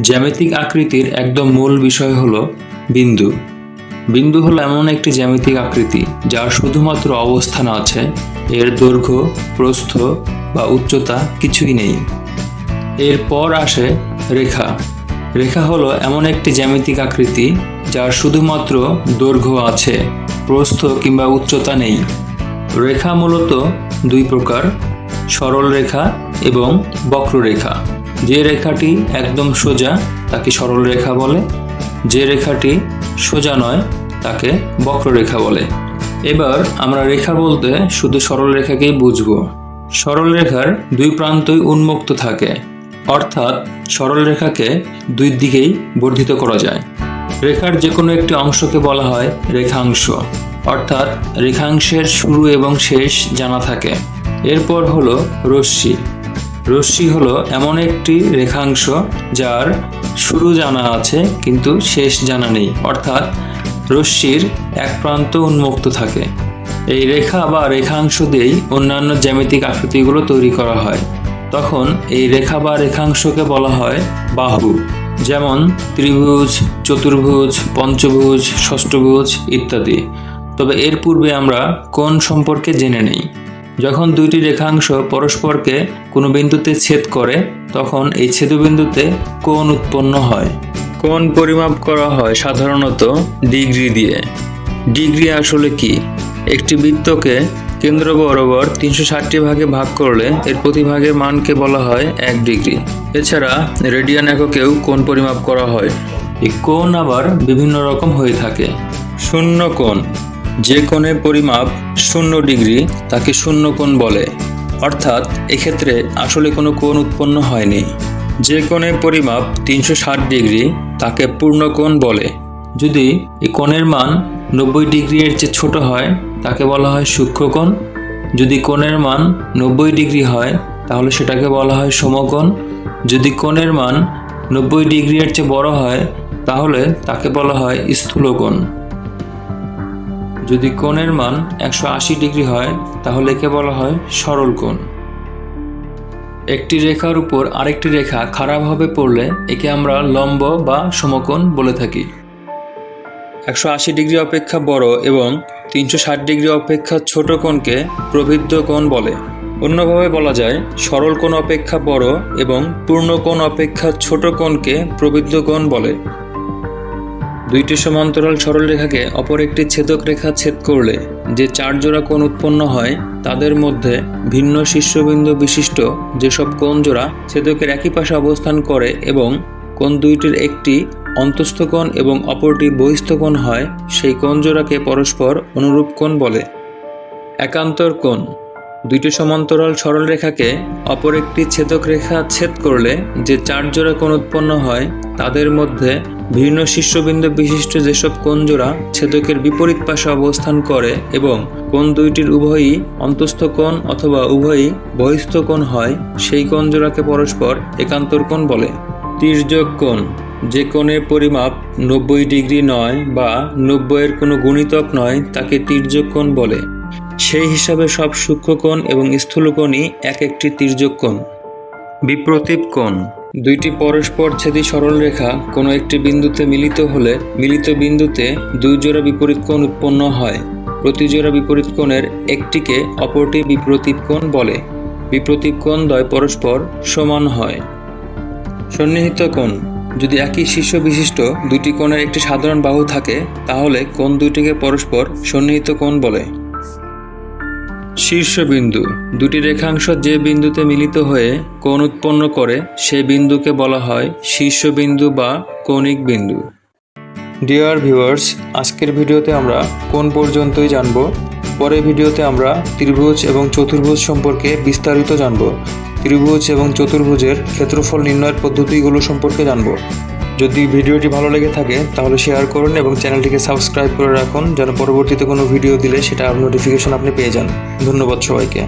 জ্যামিতিক আকৃতির একদম মূল বিষয় হলো বিন্দু। বিন্দু হলো এমন একটি জ্যামিতিক আকৃতি যার শুধুমাত্র অবস্থান আছে, এর দৈর্ঘ্য, প্রস্থ বা উচ্চতা কিছুই নেই। এরপর আসে রেখা। রেখা হলো এমন একটি জ্যামিতিক আকৃতি যার শুধুমাত্র দৈর্ঘ্য আছে, প্রস্থ কিংবা উচ্চতা নেই। রেখা মূলত দুই প্রকার। সরল রেখা এবং বক্ররেখা যে রেখাটি একদম সোজা, তাকে সরল রেখা বলে। যে রেখাটি সোজা নয়, তাকে বক্ররেখা বলে। এবার আমরা রেখা বলতে শুধু সরল রেখাকেই বুঝব। সরল রেখার দুই প্রান্তই উন্মুক্ত থাকে, অর্থাৎ সরল রেখাকে দুই দিকেই বর্ধিত করা যায়। রেখার যে কোনো একটি অংশকে বলা হয় রেখাংশ, অর্থাৎ রেখাংশের শুরু এবং শেষ জানা থাকে। এরপর হলো রশ্মি। রশ্মি হলো এমন একটি রেখাংশ যার শুরু জানা আছে কিন্তু শেষ জানা নেই। অর্থাৎ রশ্মির এক প্রান্ত উন্মুক্ত থাকে। এই রেখা বা রেখাংশ দিয়েই অন্যান্য জ্যামিতিক আকৃতিগুলো তৈরি করা হয়। তখন এই রেখা বা রেখাংশকে বলা হয় বাহু। যেমন ত্রিভুজ, চতুর্ভুজ, পঞ্চভুজ, ষষ্ঠভুজ ইত্যাদি। তবে এর পূর্বে আমরা কোন সম্পর্কে জেনে নেই। যখন দুইটি রেখাংশ পরস্পরকে কোনো বিন্দুতে ছেদ করে, তখন এই ছেদবিন্দুতে কোণ উৎপন্ন হয়। কোণ পরিমাপ করা হয় সাধারণত ডিগ্রি দিয়ে। ডিগ্রি আসলে কি? একটি বৃত্তকে কেন্দ্র বরাবর তিনশো ষাটটি ভাগে ভাগ করলে এর প্রতি ভাগের মানকে বলা হয় এক ডিগ্রি। এছাড়া রেডিয়ান এককেও কোণ পরিমাপ করা হয়। এই কোণ আবার বিভিন্ন রকম হয়ে থাকে। শূন্য কোণ। যে কোণের পরিমাপ শূন্য ডিগ্রি, তাকে শূন্য কোণ বলে। অর্থাৎ, এক্ষেত্রে আসলে কোনো কোণ উৎপন্ন হয়নি। যে কোণের পরিমাপ তিনশো ষাট ডিগ্রি, তাকে পূর্ণকোণ বলে। যদি এই কোণের মান নব্বই ডিগ্রি এর চেয়ে ছোট হয়, তাকে বলা হয় সূক্ষ্মকোণ যদি কোণের মান নব্বই ডিগ্রি হয়, তাহলে সেটাকে বলা হয় সমকোণ। যদি কোণের মান নব্বই ডিগ্রি এর চেয়ে বড় হয়, তাহলে তাকে বলা হয় স্থূলকোণ। যদি কোণের মান একশো আশি ডিগ্রি হয়, তাহলে একে বলা হয় সরল কোণ। একটি রেখার উপর আরেকটি রেখা খারাপভাবে পড়লে একে আমরা লম্ব বা সমকোণ বলে থাকি। একশো আশি ডিগ্রি অপেক্ষা বড় এবং তিনশো ষাট ডিগ্রি অপেক্ষা ছোট কোণকে প্রবৃদ্ধ কোণ বলে। অন্যভাবে বলা যায়, সরল কোণ অপেক্ষা বড় এবং পূর্ণ কোণ অপেক্ষা ছোট কোণকে প্রবৃদ্ধ কোণ বলে। দুইটি সমান্তরাল সরলরেখাকে অপর একটি ছেদক রেখা ছেদ করলে যে চার জোড়া কোণ উৎপন্ন হয়, তাদের মধ্যে ভিন্ন শীর্ষবিন্দু বিশিষ্ট যেসব কোণ জোড়া ছেদকের একই পাশে অবস্থান করে এবং কোণ দুইটির একটি অন্তস্থ কোণ এবং অপরটি বহিস্থ কোণ হয়, সেই কোণ জোড়াকে পরস্পর অনুরূপ কোণ বলে। একান্তর কোণ দুইটি সমান্তরাল সরল রেখাকে অপর একটি ছেদক রেখা ছেদ করলে যে চার জোড়া কোণ উৎপন্ন হয়, তাদের মধ্যে ভিন্ন শীর্ষবিন্দু বিশিষ্ট যেসব কোণ জোড়া ছেদকের বিপরীত পাশে অবস্থান করে এবং কোণ দুইটির উভয়ই অন্তস্থ কোণ অথবা উভয়ই বহিস্থ কোণ হয়, সেই কোণ জোড়াকে পরস্পর একান্তর কোণ বলে। তির্যক কোণ, যে কোণের পরিমাপ নব্বই ডিগ্রি নয় বা নব্বইয়ের কোনো গুণিতক নয়, তাকে তির্যক কোণ বলে। সেই হিসাবে সব সূক্ষ্মকোণ এবং স্থূলকোণই এক একটি তির্যক কোণ বিপ্রতীপ কোণ। দুইটি পরস্পর ছেদি সরল রেখা কোনো একটি বিন্দুতে মিলিত হলে মিলিত বিন্দুতে দুই জোড়া বিপরীত কোণ উৎপন্ন হয়। প্রতি জোড়া বিপরীত কোণের একটিকে অপরটি বিপ্রতীপ কোণ বলে। বিপ্রতীপ কোণ দ্বয় পরস্পর সমান হয়। সন্নিহিত কোণ। যদি একই শীর্ষ বিশিষ্ট দুটি কোণের একটি সাধারণ বাহু থাকে, তাহলে কোণ দুইটিকে পরস্পর সন্নিহিত কোণ বলে। শীর্ষবিন্দু। দুটি রেখাংশ যে বিন্দুতে মিলিত হয়ে কোণ উৎপন্ন করে সেই বিন্দুকে বলা হয় শীর্ষবিন্দু বা কৌণিক বিন্দু। ডিয়ার ভিউয়ার্স আজকের ভিডিওতে আমরা কোন পর্যন্তই জানব। পরের ভিডিওতে আমরা ত্রিভুজ এবং চতুর্ভুজ সম্পর্কে বিস্তারিত জানব। ত্রিভুজ এবং চতুর্ভুজের ক্ষেত্রফল নির্ণয়ের পদ্ধতিগুলো সম্পর্কে জানব। যদি ভিডিওটি ভালো লেগে থাকে, তাহলে শেয়ার করুন এবং চ্যানেলটিকে সাবস্ক্রাইব করে রাখুন, যেন পরবর্তীতে কোনো ভিডিও দিলে সেটা নোটিফিকেশন আপনি পেয়ে যান। ধন্যবাদ সবাইকে।